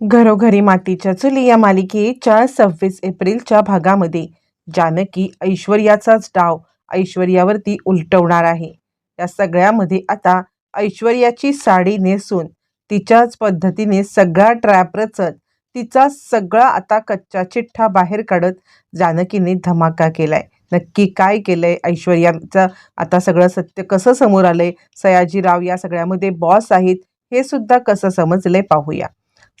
घरोघरी मातीच्या चुली या मालिकेच्या सव्वीस एप्रिलच्या भागामध्ये. जानकी ऐश्वर्याचाच डाव ऐश्वर्यावरती उलटवणार आहे. या सगळ्यामध्ये आता ऐश्वर्याची साडी नेसून तिच्याच पद्धतीने सगळा ट्रॅप रचत तिचा सगळा आता कच्चा चिठ्ठा बाहेर काढत जानकीने धमाका केलाय. नक्की काय केलंय ऐश्वर्याचं? आता सगळं सत्य कसं समोर आलंय? सयाजीराव या सगळ्यामध्ये बॉस आहेत हे सुद्धा कसं समजलंय पाहूया.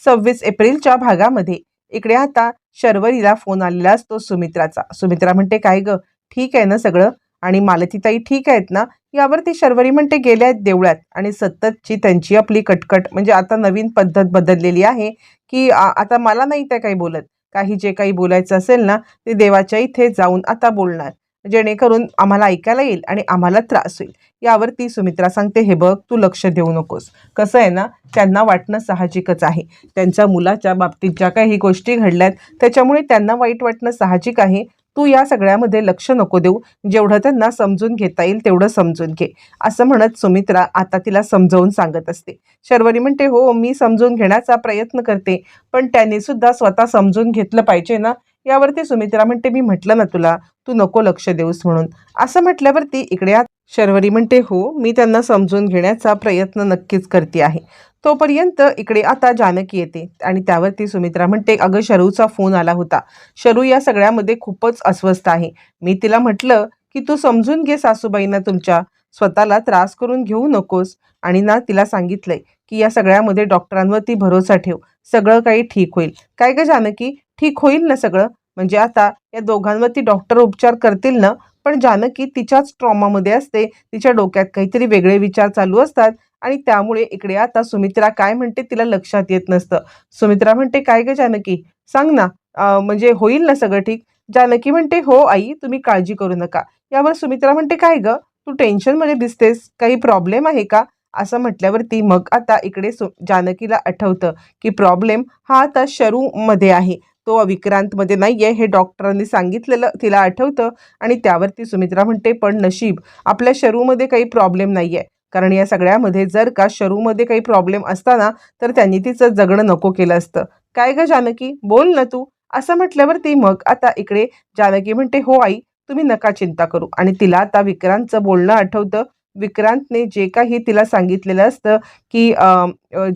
सव्वीस एप्रिलच्या भागामध्ये. इकडे आता शर्वरीला फोन आलेला असतो सुमित्राचा. सुमित्रा म्हणते काय ग? ठीक आहे ना सगळं? आणि मालतीताई ठीक आहेत ना? यावरती शर्वरी म्हणते गेल्या आहेत देवळात. आणि सततची त्यांची आपली कटकट. म्हणजे आता नवीन पद्धत बदललेली आहे की आता मला नाही त्या काही बोलत. काही जे काही बोलायचं असेल ना ते देवाच्या इथे जाऊन आता बोलणार. जेणेकरून आम्हाला ऐकायला येईल आणि आम्हाला त्रास होईल. यावरती सुमित्रा सांगते हे बघ तू लक्ष देऊ नकोस. कसं आहे ना त्यांना वाटणं साहजिकच आहे. त्यांच्या मुलाच्या बाबतीत ज्या काही गोष्टी घडल्यात त्याच्यामुळे त्यांना वाईट वाटणं साहजिक आहे. तू या सगळ्यामध्ये लक्ष नको देऊ. जेवढं त्यांना समजून घेता येईल तेवढं समजून घे. असं म्हणत सुमित्रा आता तिला समजावून सांगत असते. शर्वरी म्हणते हो मी समजून घेण्याचा प्रयत्न करते. पण त्यांनी सुद्धा स्वतः समजून घेतलं पाहिजे ना. यावरती सुमित्रा म्हणते मी म्हटलं ना तुला तू नको लक्ष देऊस म्हणून. असं म्हटल्यावरती इकडे आत शर्वरी म्हणते हो मी त्यांना समजून घेण्याचा प्रयत्न नक्कीच करते आहे. तोपर्यंत इकडे आता जानकी येते आणि त्यावरती सुमित्रा म्हणते अगं शरूचा फोन आला होता. शरू या सगळ्यामध्ये खूपच अस्वस्थ आहे. मी तिला म्हटलं की तू समजून घे सासूबाईंना तुमच्या. स्वतःला त्रास करून घेऊ नकोस. आणि ना तिला सांगितलंय की या सगळ्यामध्ये डॉक्टरांवरती भरोसा ठेव. सगळं काही ठीक होईल. काय ग जानकी? ठीक होईल ना सगळं? म्हणजे आता या दोघांवरती डॉक्टर उपचार करतील ना पण जानकी तिच्याच ट्रॉमामध्ये असते. तिच्या डोक्यात काहीतरी वेगळे विचार चालू असतात आणि त्यामुळे इकडे आता सुमित्रा काय म्हणते तिला लक्षात येत नसतं. सुमित्रा म्हणते काय ग जानकी? सांग ना. म्हणजे होईल ना सगळं ठीक? जानकी म्हणते हो आई तुम्ही काळजी करू नका. यावर सुमित्रा म्हणते काय ग? तू टेन्शनमध्ये दिसतेस? काही प्रॉब्लेम आहे का? असं म्हटल्यावरती मग आता इकडे सु जानकीला आठवतं की प्रॉब्लेम हा आता शरूमध्ये आहे. तो विक्रांतमध्ये नाही आहे हे डॉक्टरांनी सांगितलेलं तिला आठवतं आणि त्यावरती सुमित्रा म्हणते पण नशीब आपल्या शरूमध्ये काही प्रॉब्लेम नाही आहे कारण या सगळ्यामध्ये जर का शरूमध्ये काही प्रॉब्लेम असताना तर त्यांनी तिचं जगणं नको केलं असतं. काय ग जानकी? बोल ना तू. असं म्हटल्यावरती मग आता इकडे जानकी म्हणते हो आई तुम्ही नका चिंता करू. आणि तिला आता विक्रांतचं बोलणं आठवतं. विक्रांतने जे काही तिला सांगितलेलं असतं की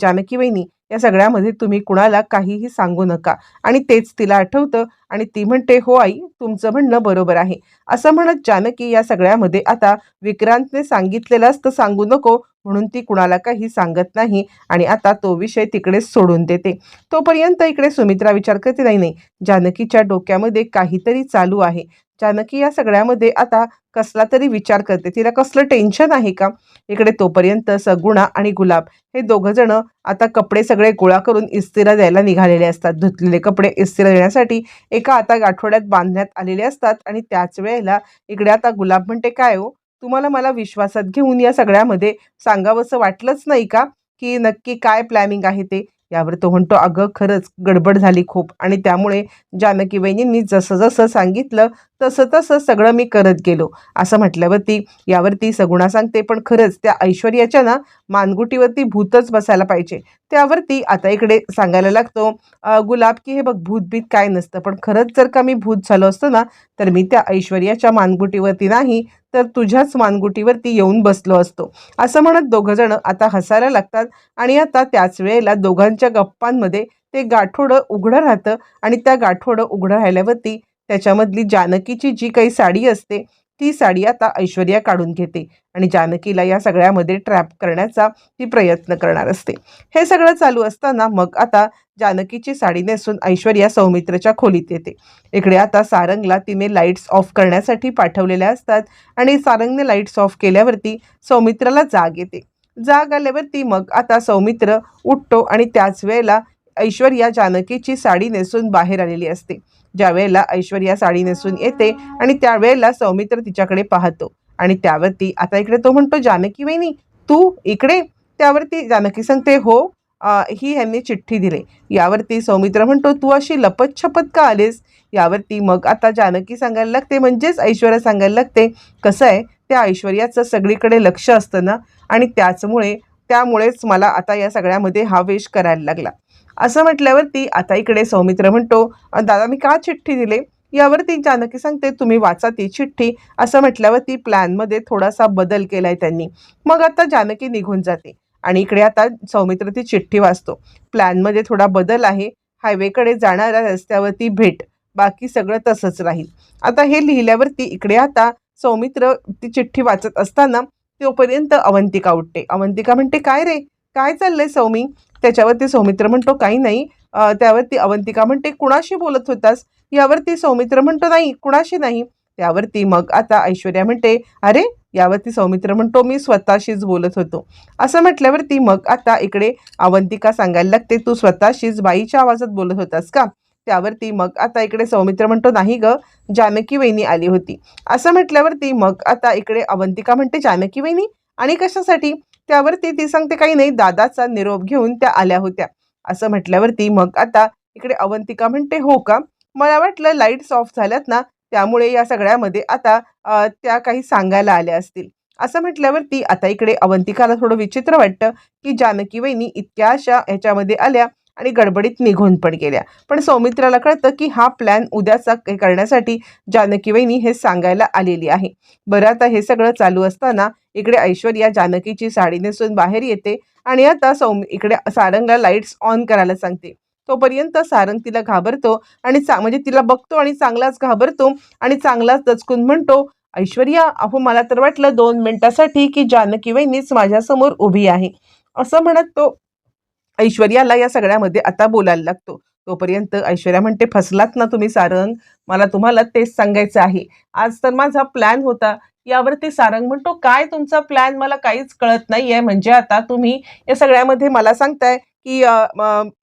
जानकी वहिनी या सगळ्यामध्ये तुम्ही कुणाला काहीही सांगू नका. आणि तेच तिला आठवतं आणि ती म्हणते हो आई तुमचं म्हणणं बरोबर आहे. असं म्हणत जानकी या सगळ्यामध्ये आता विक्रांतने सांगितलेलं असतं सांगू नको म्हणून ती कुणाला काही सांगत नाही आणि आता तो विषय तिकडेच सोडून देते. तोपर्यंत इकडे सुमित्रा विचार करते नाही नाही जानकीच्या डोक्यामध्ये काहीतरी चालू आहे. जानकी या सगळ्यामध्ये आता कसला तरी विचार करते. तिला कसलं टेन्शन आहे का? इकडे तोपर्यंत सगुणा आणि गुलाब हे दोघं जण आता कपडे सगळे गोळा करून इस्तिरा द्यायला निघालेले असतात. धुतलेले कपडे इस्तिरा देण्यासाठी एका आता आठवड्यात बांधण्यात आलेले असतात आणि त्याच वेळेला इकडे आता गुलाब म्हणते काय हो? तुम्हाला मला विश्वासात घेऊन या सगळ्यामध्ये सांगावंसं वाटलंच नाही का? की नक्की काय प्लॅनिंग आहे ते? यावर तो म्हणतो अगं खरंच गडबड झाली खूप. आणि त्यामुळे जानकी वहिनींनी जसं जसं सांगितलं तसं तसं सगळं मी करत गेलो. असं म्हटल्यावरती यावरती सगुणा सांगते पण खरंच त्या ऐश्वर्याच्या ना मानगुटीवरती भूतच बसायला पाहिजे. त्यावरती आता इकडे सांगायला लागतो गुलाब की हे बघ भूतभीत काय नसतं पण खरंच जर का मी भूत झालो असतो ना तर मी त्या ऐश्वर्याच्या मानगुटीवरती नाही तर तुझ्याच मानगुटीवरती येऊन बसलो असतो. असं म्हणत दोघंजणं आता हसायला लागतात आणि आता त्याच वेळेला दोघांच्या गप्पांमध्ये ते गाठोडं उघडं राहतं आणि त्या गाठोडं उघडं राहिल्यावरती त्याच्यामधली जानकीची जी काही साडी असते ती साडी आता ऐश्वर्या काढून घेते आणि जानकीला या सगळ्यामध्ये ट्रॅप करण्याचा ती प्रयत्न करणार असते. हे सगळं चालू असताना मग आता जानकीची साडी नेसून ऐश्वर्या सौमित्रच्या खोलीत येते. इकडे आता सारंगला तिने लाईट्स ऑफ करण्यासाठी पाठवलेल्या असतात आणि सारंगने लाईट्स ऑफ केल्यावरती सौमित्राला जाग येते. जाग आल्यावरती मग आता सौमित्र उठतो आणि त्याच वेळेला ऐश्वर्या जानकीची साडी नेसून बाहेर आलेली असते. ज्या वेळेला ऐश्वर्या साडी नेसून येते आणि त्यावेळेला सौमित्र तिच्याकडे पाहतो. आणि त्यावरती आता इकडे तो म्हणतो जानकी वहिनी तू इकडे? त्यावरती जानकी सांगते हो आ, ही ह्यांनी चिठ्ठी दिली. यावरती सौमित्र म्हणतो तू अशी लपतछपत का आलीस? यावरती मग आता जानकी सांगायला लागते म्हणजेच ऐश्वर्या सांगायला लागते कसं आहे त्या ऐश्वर्याचं सगळीकडे लक्ष असतं ना? आणि त्याचमुळे त्यामुळेच मला आता या सगळ्यामध्ये हा वेश करायला लागला. असं म्हटल्यावरती आता इकडे सौमित्र म्हणतो दादा मी का चिठ्ठी दिले? यावरती जानकी सांगते तुम्ही वाचा ती चिठ्ठी. असं म्हटल्यावरती प्लॅनमध्ये थोडासा बदल केलाय त्यांनी. मग आता जानकी निघून जाते आणि इकडे आता सौमित्र ती चिठ्ठी वाचतो. प्लॅनमध्ये थोडा बदल आहे. हायवेकडे जाणाऱ्या रस्त्यावरती भेट. बाकी सगळं तसंच राहील. आता हे लिहिल्यावरती इकडे आता सौमित्र ती चिठ्ठी वाचत असताना तोपर्यंत अवंतिका उठते. अवंतिका म्हणते काय रे? काय चाललंय सौमी? त्याच्यावरती सौमित्र म्हणतो काही नाही. त्यावरती अवंतिका म्हणते कुणाशी बोलत होतास? यावरती सौमित्र म्हणतो नाही कुणाशी नाही. त्यावरती मग आता ऐश्वर्या म्हणते अरे यावरती सौमित्र म्हणतो मी स्वतःशीच बोलत होतो. असं म्हटल्यावरती मग आता इकडे अवंतिका सांगायला लागते तू स्वतःशीच बाईच्या आवाजात बोलत होतास का? त्यावरती मग आता इकडे सौमित्र म्हणतो नाही ग जानकी वहिनी आली होती. असं म्हटल्यावरती मग आता इकडे अवंतिका म्हणते जानकी वहिनी आणि कशासाठी? त्यावरती ती सांगते काही नाही दादाचा निरोप घेऊन त्या आल्या होत्या. असं म्हटल्यावरती मग आता इकडे अवंतिका म्हणते हो का? मला वाटलं लाईट्स ऑफ झाल्यात ना त्यामुळे या सगळ्यामध्ये आता त्या काही सांगायला आल्या असतील. असं म्हटल्यावरती आता इकडे अवंतिकाला थोडं विचित्र वाटतं की जानकी वहिनी इतक्या अशा ह्याच्यामध्ये आल्या आणि गडबडीत निघून पण गेल्या. पण सौमित्राला कळतं की हा प्लॅन उद्याचा करण्यासाठी जानकी वहिनी हे सांगायला आलेली आहे. बरं आता हे सगळं चालू असताना इकडे ऐश्वर्या जानकीची साडी नेसून बाहेर येते आणि आता सौम इकडे सारंगला लाईट्स ऑन करायला सांगते. तोपर्यंत सारंग तिला घाबरतो आणि चा म्हणजे तिला बघतो आणि चांगलाच घाबरतो आणि चांगलाच दचकून म्हणतो ऐश्वर्या अहो मला तर वाटलं दोन मिनिटासाठी की जानकी वहिनीच माझ्यासमोर उभी आहे. असं म्हणत तो ऐश्वर्याला या सगळ्यामध्ये आता बोलायला लागतो. तोपर्यंत ऐश्वर्या म्हणते फसलात ना तुम्ही सारंग. मला तुम्हाला तेच सांगायचं आहे. आज तर माझा प्लॅन होता यावरती सारंग म्हणतो काय तुमचा प्लॅन मला काहीच कळत नाही आहे म्हणजे आता तुम्ही या सगळ्यामध्ये मला सांगताय की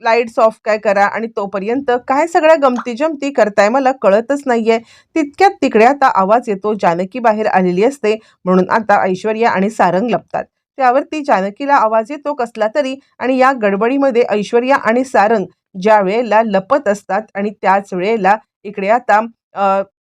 लाईट्स ऑफ काय करा आणि तोपर्यंत काय सगळ्या गमती जमती करताय मला कळतच नाहीये. तितक्यात तिकडे आता आवाज येतो जानकी बाहेर आलेली असते म्हणून आता ऐश्वर्या आणि सारंग लपतात. त्यावरती जानकीला आवाज येतो कसला तरी आणि या गडबडीमध्ये ऐश्वर्या आणि सारंग ज्या वेळेला लपत असतात आणि त्याच वेळेला इकडे आता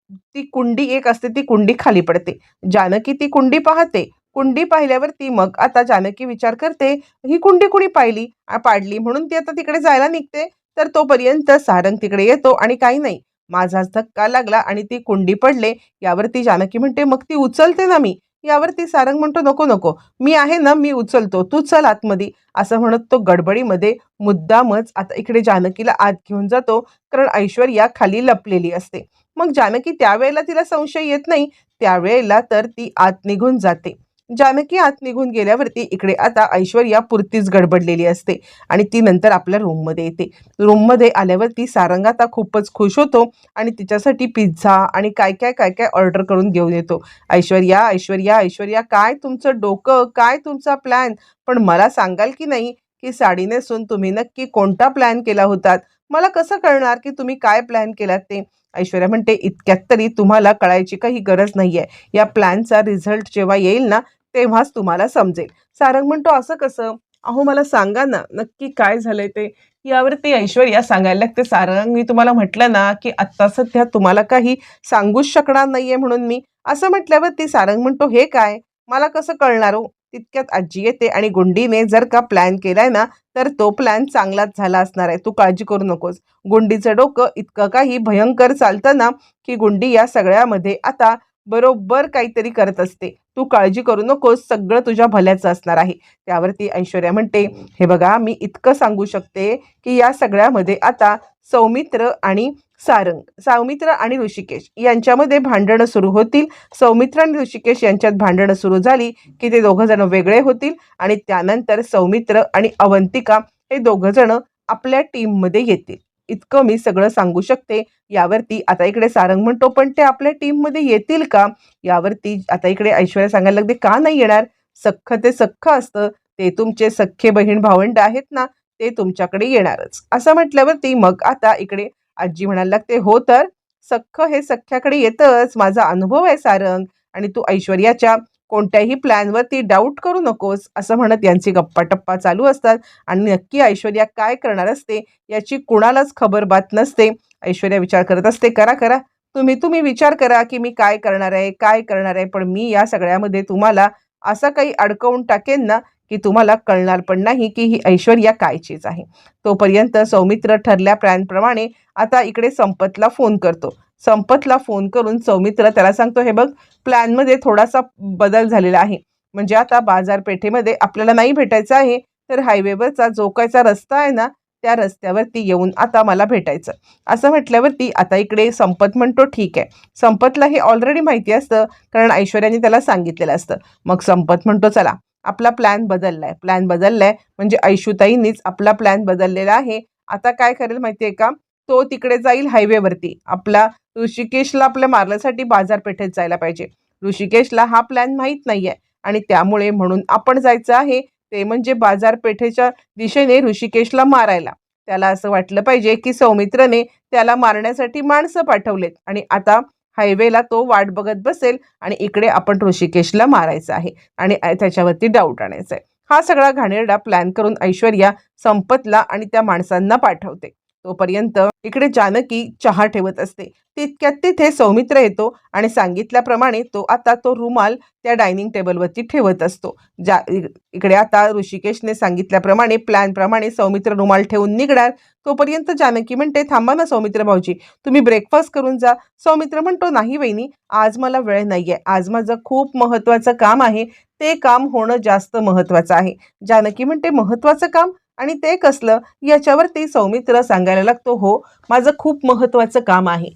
ती कुंडी एक असते ती कुंडी खाली पडते. जानकी ती कुंडी पाहते. कुंडी पाहिल्यावरती मग आता जानकी विचार करते ही कुंडी कुणी पाहिली? पाडली. म्हणून ती आता तिकडे जायला निघते. तर तोपर्यंत सारंग तिकडे येतो आणि काही नाही. माझाच धक्का लागला आणि ती कुंडी पडले. यावरती जानकी म्हणते मग ती उचलते ना मी. यावरती सारंग म्हणतो नको नको. मी आहे ना मी उचलतो. तू चल आतमध्ये. असं म्हणत तो गडबडीमध्ये मुद्दामच आता इकडे जानकीला आत घेऊन जातो कारण ऐश्वर्या खाली लपलेली असते. मग जानकी त्यावेळेला तिला संशय येत नाही. त्यावेळेला तर ती आत निघून जाते. जानकी आत निघून गेल्यावरती इकडे आता ऐश्वर्या पुरतीच गडबडलेली असते आणि ती नंतर आपल्या रूममध्ये येते. रूममध्ये आल्यावरती सारंग आता खूपच खुश होतो आणि तिच्यासाठी पिझ्झा आणि काय काय काय काय ऑर्डर करून घेऊन येतो. ऐश्वर्या ऐश्वर्या ऐश्वर्या काय तुमचं डोकं? काय तुमचा प्लॅन पण मला सांगाल की नाही की साडी नेसून तुम्ही नक्की कोणता प्लॅन केला होतात? मला कसं कळणार की तुम्ही काय प्लॅन केलात ते? ऐश्वर्या म्हणते इतक्यात तरी तुम्हाला कळायची काही गरज नाही आहे या प्लॅनचा रिझल्ट जेव्हा येईल ना तेव्हाच तुम्हाला समजेल. सारंग म्हणतो असं कसं? अहो मला सांगा ना नक्की काय झालंय ते? यावरती ऐश्वर्या सांगायला लागते सारंग मी तुम्हाला म्हटलं ना की आत्ता सध्या तुम्हाला काही सांगूच शकणार नाहीये म्हणून मी. असं म्हटल्यावर ती सारंग म्हणतो हे काय? मला कसं कळणार हो? तितक्यात आजी येते आणि गुंडीने जर का प्लॅन केलाय ना तर तो प्लॅन चांगलाच झाला असणार आहे. तू काळजी करू नकोस. गुंडीचं डोकं इतकं काही भयंकर चालतं ना की गुंडी या सगळ्यामध्ये आता बरोबर काहीतरी करत असते. तू काळजी करू नकोस सगळं तुझ्या भल्याचं असणार आहे. त्यावरती ऐश्वर्या म्हणते हे बघा मी इतकं सांगू शकते की या सगळ्यामध्ये आता सौमित्र आणि सारंग सौमित्र आणि ऋषिकेश यांच्यामध्ये भांडणं सुरू होतील. सौमित्र आणि ऋषिकेश यांच्यात भांडणं सुरू झाली की ते दोघं जण वेगळे होतील आणि त्यानंतर सौमित्र आणि अवंतिका हे दोघं जण आपल्या टीममध्ये येतील. इतकं मी सगळं सांगू शकते. यावरती आता इकडे सारंग म्हणतो पण ते आपल्या टीममध्ये येतील का? यावरती आता इकडे ऐश्वर्या सांगायला लागते का नाही येणार? सख्ख ते सख्ख असतं. ते तुमचे सख्खे बहीण भावंड आहेत ना ते तुमच्याकडे येणारच. असं म्हटल्यावरती मग आता इकडे आजी म्हणायला लागते हो तर? सख्ख हे सख्याकडे येतच. माझा अनुभव आहे सारंग. आणि तू ऐश्वर्याच्या कोणत्याही प्लॅनवरती डाऊट करू नकोस असं म्हणत यांची गप्पा टप्पा चालू असतात. आणि नक्की ऐश्वर्या काय करणार असते याची कुणालाच खबर बात नसते. ऐश्वर्या विचार करत असते करा करा. तुम्ही तुम्ही विचार करा की मी काय करणार आहे काय करणार आहे पण मी या सगळ्यामध्ये तुम्हाला असं काही अडकवून टाकेन ना की तुम्हाला कळणार पण नाही की ही ऐश्वर्या काय चीज आहे. तोपर्यंत सौमित्र ठरल्या प्लॅनप्रमाणे आता इकडे संपतला फोन करतो. संपतला फोन करून सौमित्र त्याला सांगतो हे बघ प्लॅनमध्ये थोडासा बदल झालेला आहे. म्हणजे आता बाजारपेठेमध्ये आपल्याला नाही भेटायचं आहे तर हायवेवरचा जो कायचा रस्ता आहे ना त्या रस्त्यावरती येऊन आता मला भेटायचं. असं म्हटल्यावरती आता इकडे संपत म्हणतो ठीक आहे. संपतला हे ऑलरेडी माहिती असतं कारण ऐश्वर्याने त्याला सांगितलेलं असतं. मग संपत म्हणतो चला आपला प्लॅन बदललाय. प्लॅन बदललाय म्हणजे ऐशुताईंनीच आपला प्लॅन बदललेला आहे. आता काय करेल माहिती आहे का? तो तिकडे जाईल हायवेवरती आपला ऋषिकेशला आपल्या मारण्यासाठी बाजारपेठेत जायला पाहिजे. ऋषिकेशला हा प्लॅन माहीत नाही आहे आणि त्यामुळे म्हणून आपण जायचं आहे ते म्हणजे बाजारपेठेच्या दिशेने ऋषिकेशला मारायला. त्याला असं वाटलं पाहिजे की सौमित्रने त्याला मारण्यासाठी माणसं पाठवलेत. आणि आता हायवेला तो वाट बघत बसेल आणि इकडे आपण ऋषिकेशला मारायचं आहे. आणि त्याच्यावरती डाऊट आणायचा आहे हा सगळा घाणेरडा प्लॅन करून ऐश्वर्या संपतला आणि त्या माणसांना पाठवते. तोपर्यंत इकडे जानकी चहा ठेवत असते. तितक्यात तिथे सौमित्र येतो आणि सांगितल्याप्रमाणे तो आता तो रुमाल त्या डायनिंग टेबलवरती ठेवत असतो. ज्या इकडे आता ऋषिकेशने सांगितल्याप्रमाणे प्लॅनप्रमाणे सौमित्र रुमाल ठेवून निघणार. तोपर्यंत जानकी म्हणते थांबा ना सौमित्र भाऊजी तुम्ही ब्रेकफास्ट करून जा. सौमित्र म्हणतो नाही वहिनी आज मला वेळ नाही आहे आज माझं खूप महत्त्वाचं काम आहे. ते काम होणं जास्त महत्त्वाचं आहे. जानकी म्हणते महत्त्वाचं काम? आणि ते कसलं? याच्यावरती सौमित्र सांगायला लागतो हो माझं खूप महत्त्वाचं काम आहे.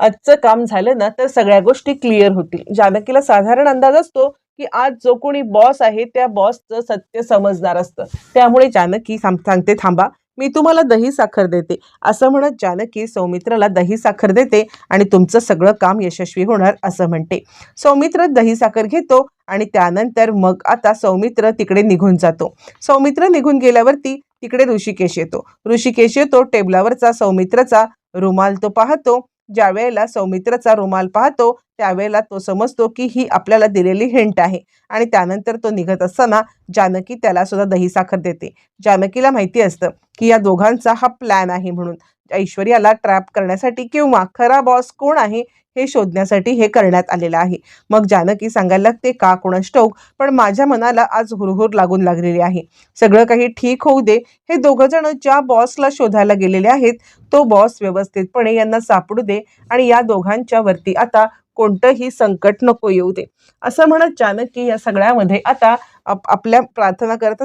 आजचं काम झालं ना तर सगळ्या गोष्टी क्लिअर होतील. जानकीला साधारण अंदाज असतो की आज जो कोणी बॉस आहे त्या बॉसचं सत्य समजणार असतं. त्यामुळे जानकी सांगते थांबा मी तुम्हाला दही साखर देते. असं म्हणत जानकी सौमित्राला दही साखर देते आणि तुमचं सगळं काम यशस्वी होणार असं म्हणते. सौमित्र दही साखर घेतो आणि त्यानंतर मग आता सौमित्र तिकडे निघून जातो. सौमित्र निघून गेल्यावरती तिकडे ऋषिकेश येतो. ऋषिकेश येतो टेबलावरचा सौमित्रचा रुमाल तो पाहतो. ज्या वेळेला सौमित्रचा रुमाल पाहतो त्यावेळेला तो समजतो की ही आपल्याला दिलेली हिंट आहे. आणि त्यानंतर तो निघत असताना जानकी त्याला सुद्धा दही साखर देते. जानकीला माहिती असतं की या दोघांचा हा प्लॅन आहे म्हणून. ऐश्वर्याला ट्रॅप करण्यासाठी किंवा खरा बॉस कोण आहे हे शोधण्यासाठी हे करण्यात आलेलं आहे. मग जानकी सांगायला लागते का कोणास ठाऊक पण माझ्या मनाला आज हुरहुर लागून लागलेली आहे. सगळं काही ठीक होऊ दे. हे दोघं जण ज्या बॉसला शोधायला गेलेले आहेत तो बॉस व्यवस्थितपणे यांना सापडू दे आणि या दोघांच्या वरती आता कोणतंही संकट नको येऊ दे. असं म्हणत जानकी या सगळ्यामध्ये आता आप आपल्या प्रार्थना करत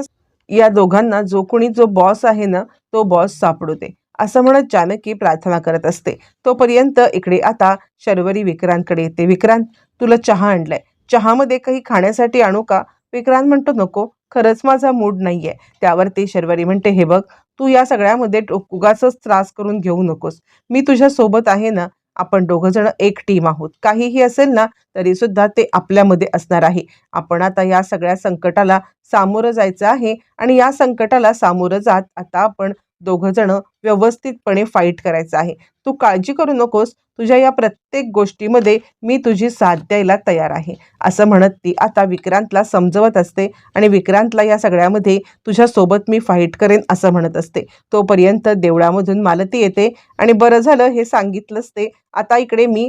या दोघांना जो कोणी जो बॉस आहे ना तो बॉस सापडू दे. असं म्हणत जानकी प्रार्थना करत असते. तोपर्यंत इकडे आता शर्वरी विक्रांतकडे येते. विक्रांत तुला चहा आणलाय. चहामध्ये काही खाण्यासाठी आणू का? विक्रांत म्हणतो नको. खरंच माझा मूड नाहीये. त्यावरती शर्वरी म्हणते हे बघ तू या सगळ्यामध्ये उगाच त्रास करून घेऊ नकोस. मी तुझ्या सोबत आहे ना? आपण दोघं जण एक टीम आहोत. काहीही असेल ना तरी सुद्धा ते आपल्यामध्ये असणार आहे. आपण आता या सगळ्या संकटाला सामोरं जायचं आहे आणि या संकटाला सामोरं जात आता आपण दोघं जण व्यवस्थितपणे फाईट करायचं आहे. तू काळजी करू नकोस. तुझ्या या प्रत्येक गोष्टीमध्ये मी तुझी साथ द्यायला तयार आहे. असं म्हणत ती आता विक्रांतला समजवत असते आणि विक्रांतला या सगळ्यामध्ये तुझ्यासोबत मी फाईट करेन असं म्हणत असते. तोपर्यंत देवळामधून मालती येते आणि बरं झालं हे सांगितलंच ते आता इकडे मी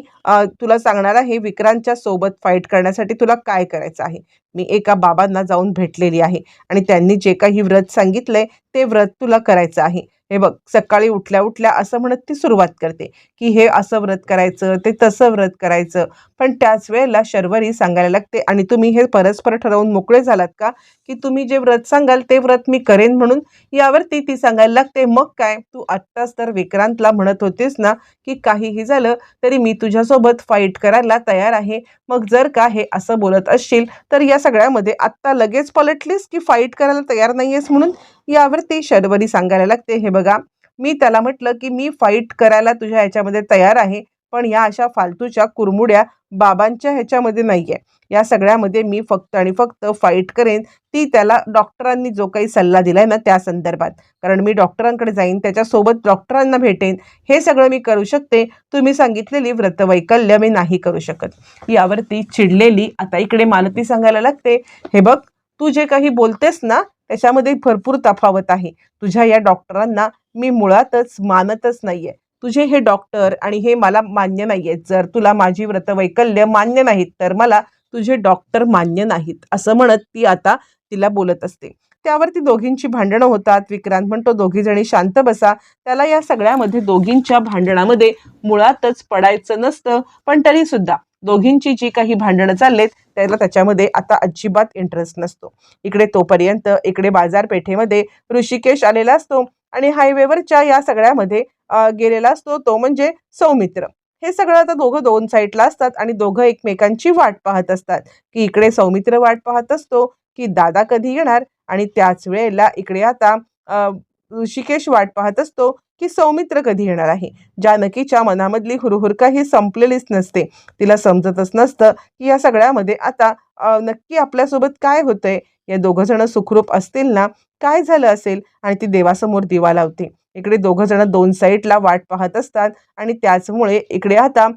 तुला सांगणार आहे विक्रांतच्या सोबत फाईट करण्यासाठी तुला काय करायचं आहे. मी एका बाबांना जाऊन भेटलेली आहे आणि त्यांनी जे काही व्रत सांगितलंय ते व्रत तुला करायचं आहे. हे बघ सकाळी उठल्या उठल्या असं म्हणत ती सुरुवात करते की हे असं व्रत करायचं ते तसं व्रत करायचं. पण त्याच वेळेला शर्वरी सांगायला लागते. आणि तुम्ही हे परस्पर ठरवून मोकळे झालात का? की तुम्ही जे व्रत सांगाल ते व्रत मी करेन म्हणून यावरती ती सांगायला लागते. मग काय? तू आत्ताच तर विक्रांतला म्हणत होतीस ना की काहीही झालं तरी मी तुझ्यासोबत फाईट करायला तयार आहे. मग जर का हे असं बोलत असशील तर या सगळ्यामध्ये आत्ता लगेच पलटलीस की फाईट करायला तयार नाही आहेस म्हणून? यावरती शर्वरी सांगायला लागते. हे बघा. मी त्याला म्हटलं की मी फाईट करायला तुझ्या ह्याच्यामध्ये तयार आहे पण या अशा फालतूच्या कुरमुड्या बाबांच्या ह्याच्यामध्ये नाही आहे या सगळ्यामध्ये मी फक्त आणि फक्त फाईट करेन. ती त्याला डॉक्टरांनी जो काही सल्ला दिलाय ना त्या संदर्भात. कारण मी डॉक्टरांकडे जाईन त्याच्यासोबत डॉक्टरांना भेटेन. हे सगळं मी करू शकते. तुम्ही सांगितलेली व्रतवैकल्य मी नाही करू शकत. यावरती चिडलेली आता इकडे मालती सांगायला लागते हे बघ तू जे काही बोलतेस ना त्याच्यामध्ये भरपूर तफावत आहे. तुझ्या या डॉक्टरांना मी मुळातच मानतच नाहीये. तुझे हे डॉक्टर आणि हे मला मान्य नाही आहेत जर तुला माझी व्रतवैकल्य मान्य नाहीत तर मला तुझे डॉक्टर मान्य नाहीत असं म्हणत ती आता तिला बोलत असते. त्यावरती दोघींची भांडणं होतात. विक्रांत म्हणतो दोघी जणी शांत बसा. त्याला या सगळ्यामध्ये दोघींच्या भांडणामध्ये मुळातच पडायचं नसतं पण तरी सुद्धा दोघींची जी काही भांडणं चाललेत त्याला त्याच्यामध्ये आता अजिबात इंटरेस्ट नसतो. इकडे तोपर्यंत इकडे बाजारपेठेमध्ये ऋषिकेश आलेला असतो आणि हायवेवरच्या या सगळ्यामध्ये गेलेला असतो तो म्हणजे सौमित्र. हे सगळं आता दोघं दोन साईडला असतात आणि दोघं एकमेकांची वाट पाहत असतात. की इकडे सौमित्र वाट पाहत असतो की दादा कधी येणार? आणि त्याच वेळेला इकडे आता ऋषिकेश वाट पाहत असतो. की सौमित्र कधी येणार आहे? जानकीच्या मनामधली हुरहुरका ही संपलेलीच नसते. तिला समजतच नसतं की या सगळ्यामध्ये आता नक्की आपल्यासोबत काय होतंय? या दोघं जण सुखरूप असतील ना? काय झालं असेल? आणि ती देवासमोर दिवा लावते. इकडे दोघं जण दोन साईडला वाट पाहत असतात आणि त्याचमुळे इकडे आता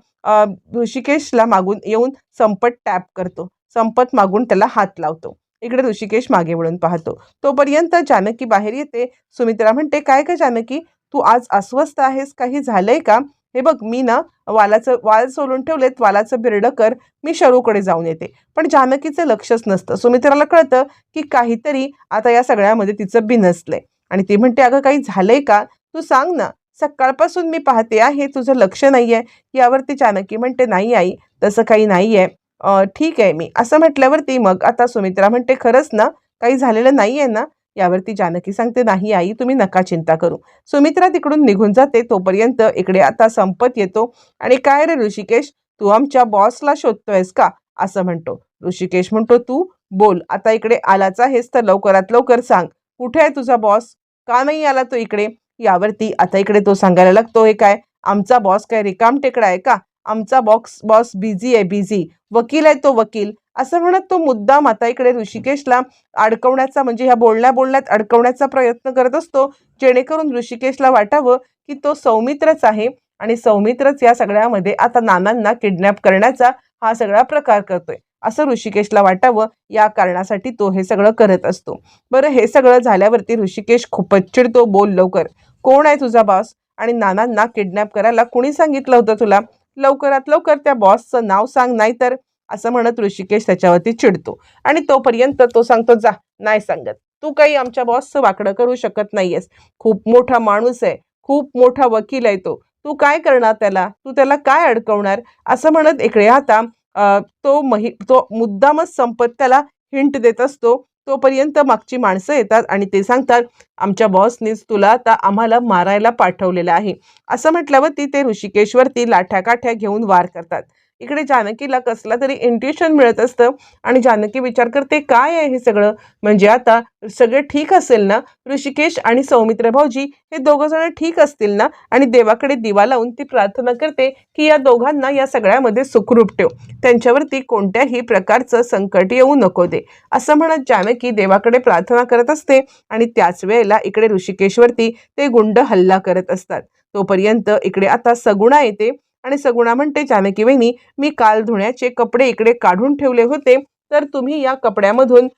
ऋषिकेशला मागून येऊन संपत टॅप करतो. संपत मागून त्याला हात लावतो. इकडे ऋषिकेश मागे वळून पाहतो. तोपर्यंत जानकी बाहेर येते. सुमित्रा म्हणते काय का जानकी? तू आज अस्वस्थ आहेस काही झालंय का? हे बघ मी ना वालाचं वाल सोलून ठेवलेत वालाचं बिरडं कर मी शरूकडे जाऊन येते. पण जानकीचं लक्षच नसतं. सुमित्राला कळतं की काहीतरी आता या सगळ्यामध्ये तिचं बिनसलंय आणि ती म्हणते अगं काही झालंय का? तू सांग ना. सकाळपासून मी पाहते आहे तुझं लक्ष नाही आहे यावरती जानकी म्हणते नाही आई तसं काही नाही आहे ठीक आहे मी. असं म्हटल्यावरती मग आता सुमित्रा म्हणते खरंच ना? काही झालेलं नाही आहे ना? यावरती जानकी सांगते नाही आई तुम्ही नका चिंता करू. सुमित्रा तिकडून निघून जाते तोपर्यंत इकडे आता संपत येतो. आणि काय रे ऋषिकेश? तू आमच्या बॉसला शोधतोयस का? असं म्हणतो. ऋषिकेश म्हणतो तू बोल आता इकडे आलाच आहेस तर लवकरात लवकर सांग. कुठे आहे तुझा बॉस? का नाही आला तो इकडे? यावरती आता इकडे तो सांगायला लागतो हे काय? आमचा बॉस काय रिकाम टेकडा आहे का? आमचा बॉक्स बॉस बिझी आहे बिझी. वकील आहे तो वकील. असं म्हणत तो मुद्दाम आता इकडे ऋषिकेशला अडकवण्याचा म्हणजे ह्या बोलण्या बोलण्यात अडकवण्याचा प्रयत्न करत असतो. जेणेकरून ऋषिकेशला वाटावं की तो सौमित्रच आहे आणि सौमित्रच या सगळ्यामध्ये आता नानांना किडनॅप करण्याचा हा सगळा प्रकार करतोय. असं ऋषिकेशला वाटावं या कारणासाठी तो हे सगळं करत असतो. बरं हे सगळं झाल्यावरती ऋषिकेश खूपच चिडतो. बोल लवकर. कोण आहे तुझा बॉस आणि नानांना किडनॅप करायला कुणी सांगितलं होतं तुला? लवकरात लवकर त्या बॉसचं नाव सांग नाही तर असं म्हणत ऋषिकेश त्याच्यावरती चिडतो. आणि तोपर्यंत तो सांगतो जा नाही सांगत. तू काही आमच्या बॉसचं वाकडं करू शकत नाहीयेस. खूप मोठा माणूस आहे. खूप मोठा वकील आहे तो. तू काय करणार त्याला? तू त्याला काय अडकवणार? असं म्हणत इकडे आता तो महि तो मुद्दामच संपत त्याला हिंट देत असतो. तोपर्यंत मागची माणसं येतात आणि ते सांगतात आमच्या बॉसनीच तुला आता आम्हाला मारायला पाठवलेलं आहे. असं म्हटल्यावरती ते ऋषिकेशवरती लाठ्या काठ्या घेऊन वार करतात. इकडे जानकीला कसला तरी इंट्युशन मिळत असतं. आणि जानकी विचार करते काय आहे हे सगळं? म्हणजे आता सगळे ठीक असेल ना? ऋषिकेश आणि सौमित्र भाऊजी हे दोघं जण ठीक असतील ना? आणि देवाकडे दिवा लावून ती प्रार्थना करते की या दोघांना या सगळ्यामध्ये सुखरूप ठेव. त्यांच्यावरती कोणत्याही प्रकारचं संकट येऊ नको दे. असं म्हणत जानकी देवाकडे प्रार्थना करत असते आणि त्याच वेळेला इकडे ऋषिकेशवरती ते गुंड हल्ला करत असतात. तोपर्यंत इकडे आता सगुणा येते. आणि सगुणा म्हणते जानकी वहिनी मी काल धुण्याचे कपडे इकडे काढून ठेवले होते. तर तुम्ही या कपड्यामधून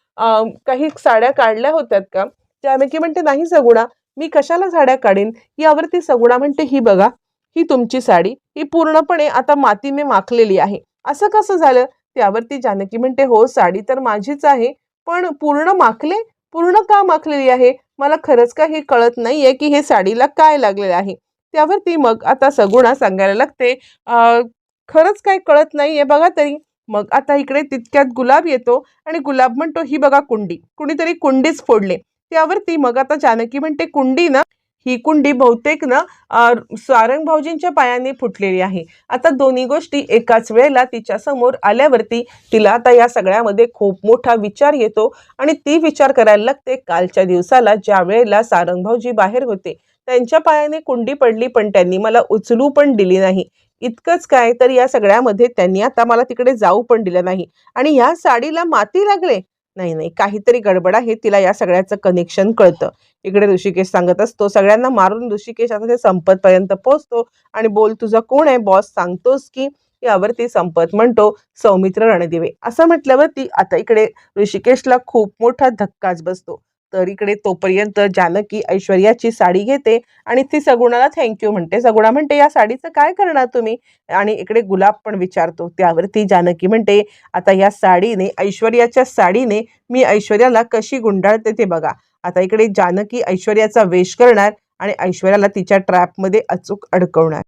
काही साड्या काढल्या होत्यात का? जानकी म्हणते नाही सगुणा मी कशाला साड्या काढीन? यावरती सगुणा म्हणते ही बघा ही तुमची साडी ही पूर्णपणे आता मातीने माखलेली आहे. असं कसं झालं? त्यावरती जानकी म्हणते हो साडी तर माझीच आहे पण पूर्ण माखले? पूर्ण का माखलेली आहे? मला खरंच का हे कळत नाहीये की हे साडीला काय लागलेलं आहे. त्यावरती मग आता सगुणा सांगायला लागते. खरंच काय कळत नाही आहे बघा तरी. मग आता इकडे तितक्यात गुलाब येतो आणि गुलाब म्हणतो ही बघा कुंडी. कुणीतरी कुंडीच फोडले. त्यावरती मग आता जानकी म्हणते कुंडी ना ही कुंडी बहुतेक ना सारंग भाऊजींच्या पायाने फुटलेली आहे. आता दोन्ही गोष्टी एकाच वेळेला तिच्या समोर आल्यावरती तिला आता या सगळ्यामध्ये खूप मोठा विचार येतो आणि ती विचार करायला लागते कालच्या दिवसाला ज्या वेळेला सारंग भाऊजी बाहेर होते त्यांच्या पायाने कुंडी पडली पण त्यांनी मला उचलू पण दिली नाही. इतकंच काय तर या सगळ्यामध्ये त्यांनी आता मला तिकडे जाऊ पण दिलं नाही. आणि ह्या साडीला माती लागले? नाही नाही. काहीतरी गडबड आहे तिला या सगळ्याचं कनेक्शन कळतं. इकडे ऋषिकेश सांगत असतो सगळ्यांना मारून ऋषिकेश आता ते संपतपर्यंत पोहोचतो आणि बोल तुझा कोण आहे बॉस सांगतोस की यावरती संपत म्हणतो सौमित्र रणदिवे. असं म्हटल्यावरती आता इकडे ऋषिकेशला खूप मोठा धक्काच बसतो. तर इकडे तोपर्यंत जानकी ऐश्वर्याची साडी घेते आणि ती सगुणाला थँक्यू म्हणते. सगुणा म्हणते या साडीचं काय करणार तुम्ही? आणि इकडे गुलाब पण विचारतो. त्यावरती जानकी म्हणते आता या साडीने ऐश्वर्याच्या साडीने मी ऐश्वर्याला कशी गुंडाळते ते बघा. आता इकडे जानकी ऐश्वर्याचा वेश करणार आणि ऐश्वर्याला तिच्या ट्रॅपमध्ये अचूक अडकवणार.